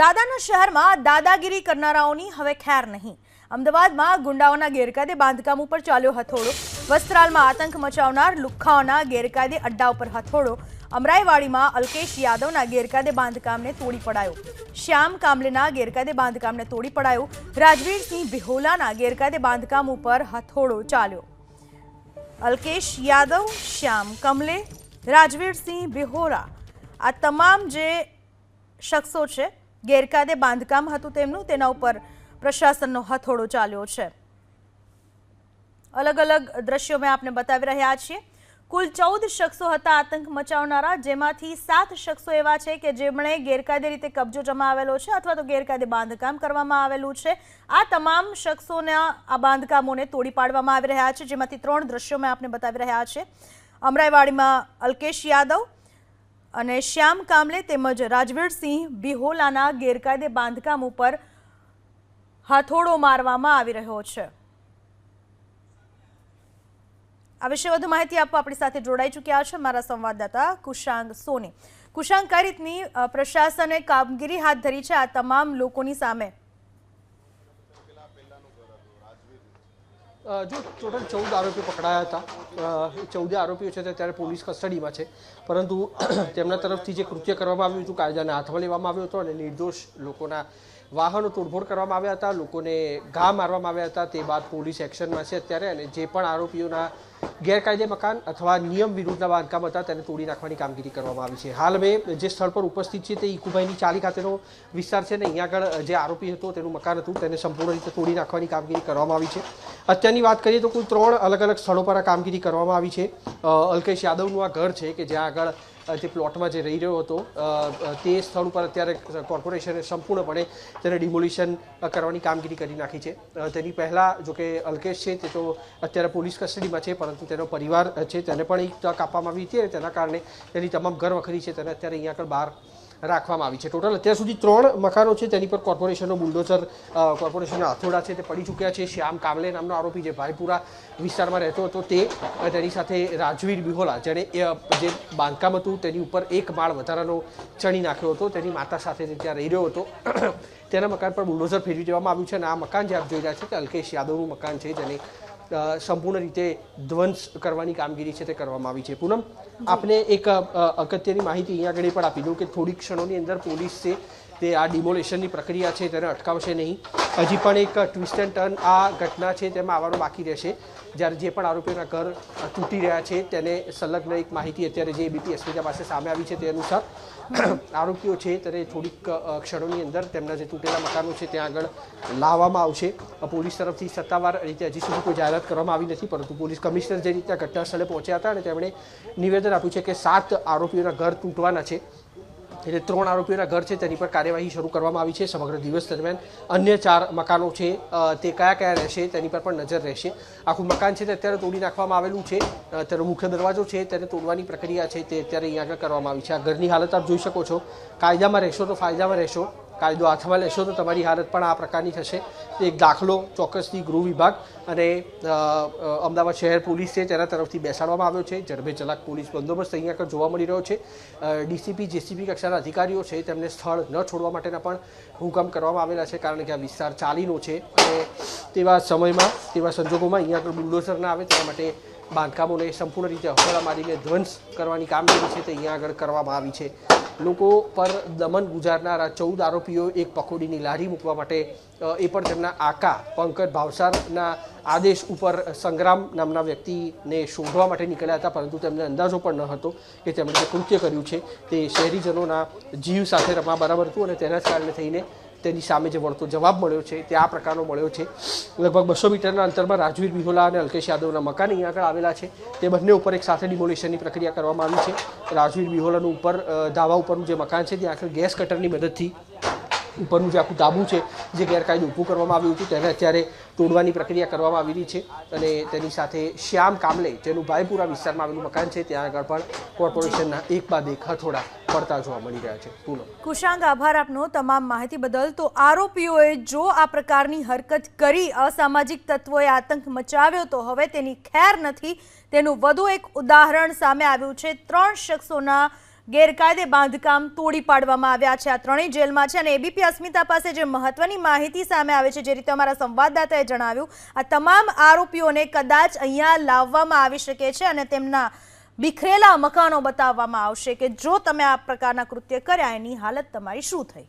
દાદાના શહેરમાં દાદાગીરી કરનારાઓની હવે ખેર નહીં. અમદાવાદમાં ગુંડાઓના ગેરકાયદે બાંધકામ ઉપર ચાલ્યો હથોડો. વસ્ત્રાલમાં આતંક મચાવનાર લુખ્ખાઓના ગેરકાયદે અડ્ડા ઉપર હથોડો. અમરાઈવાડીમાં અલ્કેશ યાદવના ગેરકાયદે બાંધકામને તોડી પડાયો. શ્યામ કામલેના ગેરકાયદે બાંધકામને તોડી પડાયો. રાજવીરસિંહ બિહોલાના ગેરકાયદે બાંધકામ ઉપર હથોડો ચાલ્યો. અલ્કેશ યાદવ, શ્યામ કમલે રાજવીરસિંહ બિહોરા આ તમામ જે શખ્સો છે ગેરકાયદે બાંધકામ હતું તેમનું, તેના ઉપર પ્રશાસનનો હથોડો ચાલ્યો છે. અલગ અલગ દ્રશ્યો મેં આપને બતાવી રહ્યા છીએ. કુલ ચૌદ શખ્સો હતા આતંક મચાવનારા, જેમાંથી સાત શખ્સો એવા છે કે જેમણે ગેરકાયદે રીતે કબજો જમાવેલો છે અથવા તો ગેરકાયદે બાંધકામ કરવામાં આવેલું છે. આ તમામ શખ્સોના આ બાંધકામોને તોડી પાડવામાં આવી રહ્યા છે, જેમાંથી ત્રણ દ્રશ્યો મેં આપને બતાવી રહ્યા છે. અમરાઈવાડીમાં અલ્કેશ યાદવ અને શ્યામ કામલે તેમજ રાજવીરસિંહ બિહોલાના ગેરકાયદે બાંધકામ ઉપર હથોડો મારવામાં આવી રહ્યો છે. આ વિશે વધુ માહિતી આપવા આપણી સાથે જોડાઈ ચૂક્યા છે મારા સંવાદદાતા કુશાંગ સોની. કુશાંગ, કઈ રીતની પ્રશાસને કામગીરી હાથ ધરી છે આ તમામ લોકોની સામે? જો ટોટલ ચૌદ આરોપીઓ પકડાયા હતા. ચૌદે આરોપીઓ છે તે અત્યારે પોલીસ કસ્ટડીમાં છે. પરંતુ તેમના તરફથી જે કૃત્ય કરવામાં આવ્યું હતું, કાયદાને હાથમાં લેવામાં આવ્યો હતો અને નિર્દોષ લોકોના વાહનો તોડફોડ કરવામાં આવ્યા હતા, લોકોને ઘા મારવામાં આવ્યા હતા, તે બાદ પોલીસ એક્શનમાં છે અત્યારે અને જે પણ આરોપીઓના ગેરકાયદે મકાન અથવા નિયમ વિરુદ્ધના બાંધકામ હતા, તેને તોડી નાખવાની કામગીરી કરવામાં આવી છે. હાલ અમે જે સ્થળ પર ઉપસ્થિત છે તે ઈકુભાઈની ચાલી ખાતેનો વિસ્તાર છે ને અહીંયા આગળ જે આરોપી હતો તેનું મકાન હતું, તેને સંપૂર્ણ રીતે તોડી નાખવાની કામગીરી કરવામાં આવી છે. અત્યારની વાત કરીએ તો કુલ ત્રણ અલગ અલગ સ્થળો પર આ કામગીરી કરવામાં આવી છે. અલ્કેશ યાદવનું આ ઘર છે કે જ્યાં આગળ જે પ્લોટમાં જે રહી રહ્યો હતો તે સ્થળ ઉપર અત્યારે કોર્પોરેશને સંપૂર્ણપણે તેને ડિમોલિશન કરવાની કામગીરી કરી નાખી છે. તેની પહેલાં જો કે અલ્કેશ છે તે તો અત્યારે પોલીસ કસ્ટડીમાં છે, પરંતુ તેનો પરિવાર છે, તેને પણ એક તક આપવામાં આવી હતી અને તેના કારણે તેની તમામ ઘર વખરી છે, તેને અત્યારે અહીંયા આગળ બહાર રાખવામાં આવી છે. ટોટલ અત્યાર સુધી ત્રણ મકાનો છે, તેની પર કોર્પોરેશનનો બુલડોઝર કોર્પોરેશનના હથોડા છે તે પડી ચૂક્યા છે. શ્યામ કામલે નામનો આરોપી જે ભાઈપુરા વિસ્તારમાં રહેતો હતો તે તેની સાથે રાજવીર બિહોલા, જેણે જે બાંધકામ હતું તેની ઉપર એક માળ વધારાનો ચણી નાખ્યો હતો. તેની માતા સાથે તે ત્યાં રહી રહ્યો હતો, તેના મકાન પર બુલડોઝર ફેરવી દેવામાં આવ્યું છે અને આ મકાન જે આપ જોઈ રહ્યા છે તે અલ્કેશ યાદવનું મકાન છે જેને સંપૂર્ણ રીતે ધ્વંસ કરવાની કામગીરી છે તે કરવામાં આવી છે. પૂનમ, આપને એક અગત્યની માહિતી અહીંયા આગળ પણ આપી દઉં કે થોડીક ક્ષણોની અંદર પોલીસ છે તે આ ડિમોલેશનની પ્રક્રિયા છે તેને અટકાવશે નહીં. હજી પણ એક ટ્વિસ્ટ એન્ડ ટર્ન આ ઘટના છે તેમાં આવવાનું બાકી રહેશે. જ્યારે જે પણ આરોપીઓના ઘર તૂટી રહ્યા છે તેને સંલગ્ન એક માહિતી અત્યારે જે બીપી એસપીજા પાસે સામે આવી છે તે અનુસાર આરોપીઓ છે તેને થોડીક ક્ષણોની અંદર તેમના જે તૂટેલા મકાનો છે ત્યાં આગળ લાવવામાં આવશે. પોલીસ તરફથી સત્તાવાર રીતે હજી સુધી કોઈ જાહેરાત કરવામાં આવી નથી, પરંતુ પોલીસ કમિશનર જે રીતે ઘટના સ્થળે પહોંચ્યા હતા અને તેમણે નિવેદન આપ્યું છે કે સાત આરોપીઓના ઘર તૂટવાના છે. એટલે ત્રણ આરોપીઓના ઘર છે, તેની પર કાર્યવાહી શરૂ કરવામાં આવી છે સમગ્ર દિવસ દરમિયાન. અન્ય ચાર મકાનો છે તે કયા કયા રહેશે તેની પર પણ નજર રહેશે. આખું મકાન છે તે અત્યારે તોડી નાખવામાં આવેલું છે. તેનો મુખ્ય દરવાજો છે, તેને તોડવાની પ્રક્રિયા છે તે અત્યારે અહીંયા આગળ કરવામાં આવી છે. આ ઘરની હાલત આપ જોઈ શકો છો. કાયદામાં રહેશો તો ફાયદામાં રહેશો. કાયદો હાથમાં લેશો તો તમારી હાલત પણ આ પ્રકારની થશે. એક દાખલો ચોક્કસથી ગૃહ વિભાગ અને અમદાવાદ શહેર પોલીસ છે તેના તરફથી બેસાડવામાં આવ્યો છે. જરબે ચલાક પોલીસ બંદોબસ્ત અહીંયા આગળ જોવા મળી રહ્યો છે. ડીસીપી જેસીપી કક્ષાના અધિકારીઓ છે, તેમને સ્થળ ન છોડવા માટેના પણ હુકમ કરવામાં આવેલા છે, કારણ કે આ વિસ્તાર ચાલીનો છે. અને તેવા સમયમાં, તેવા સંજોગોમાં અહીંયા આગળ બુલડોઝર ના આવે, તેના માટે બાંધકામોને સંપૂર્ણ રીતે હફોડા મારીને ધ્વંસ કરવાની કામગીરી છે તે અહીંયા આગળ કરવામાં આવી છે. લોકો પર દમન ગુજારનારા ચૌદ આરોપીઓ એક પકોડીની લારી મૂકવા માટે એ પણ તેમના આકા પંકજ ભાવસારના આદેશ ઉપર સંગ્રામ નામના વ્યક્તિને શોધવા માટે નીકળ્યા હતા, પરંતુ તેમને અંદાજો પણ ન હતો કે તેમણે જે કૃત્ય કર્યું છે તે શહેરીજનોના જીવ સાથે રમવા બરાબર હતું અને તેના જ કારણે થઈને તેની સામે જે વળતો જવાબ મળ્યો છે, તે આ પ્રકારનો મળ્યો છે. લગભગ બસો મીટરના અંતરમાં રાજવીર બિહોલા અને અલ્કેશ યાદવના મકાન અહીં આગળ આવેલા છે. તે બંને ઉપર એક સાથે ડિમોલિશનની પ્રક્રિયા કરવામાં આવી છે. રાજવીર બિહોલાનું ઉપર ધાવા ઉપરનું જે મકાન છે, ત્યાં આગળ ગેસ કટરની મદદથી ઉપરનું જે આખું ધાબુ છે, જે ગેરકાયદે ઊભું કરવામાં આવ્યું હતું, તેને અત્યારે તોડવાની પ્રક્રિયા કરવામાં આવી રહી છે અને તેની સાથે શ્યામ કામલે, જેનું ભાઈપુરા વિસ્તારમાં આવેલું મકાન છે, ત્યાં આગળ પણ કોર્પોરેશનના એક બાદ એક હથોડા પડતા જોવા મળી રહ્યા છે. પૂનમ. કુશાંગ, આભાર આપનો તમામ માહિતી બદલ. તો આરોપીઓએ જો આ પ્રકારની હરકત કરી, અસામાજિક તત્વોએ આતંક મચાવ્યો, તો હવે તેની ખેર નથી. તેનું વધુ એક ઉદાહરણ સામે આવ્યું છે. ત્રણ શખ્સોના ગેરકાયદે બાંધકામ તોડી પાડવામાં આવ્યા છે. આ ત્રણેય જેલમાં છે અને એબીપી અસ્મિતા પાસે જે મહત્વની માહિતી સામે આવે છે, જે રીતે અમારા સંવાદદાતાએ જણાવ્યું, આ તમામ આરોપીઓને કદાચ અહીંયા લાવવામાં આવી શકે છે અને તેમના બિખરેલા મકાનો બતાવવામાં આવશે કે જો તમે આ પ્રકારના કૃત્ય કર્યા, એની હાલત તમારી શું થઈ?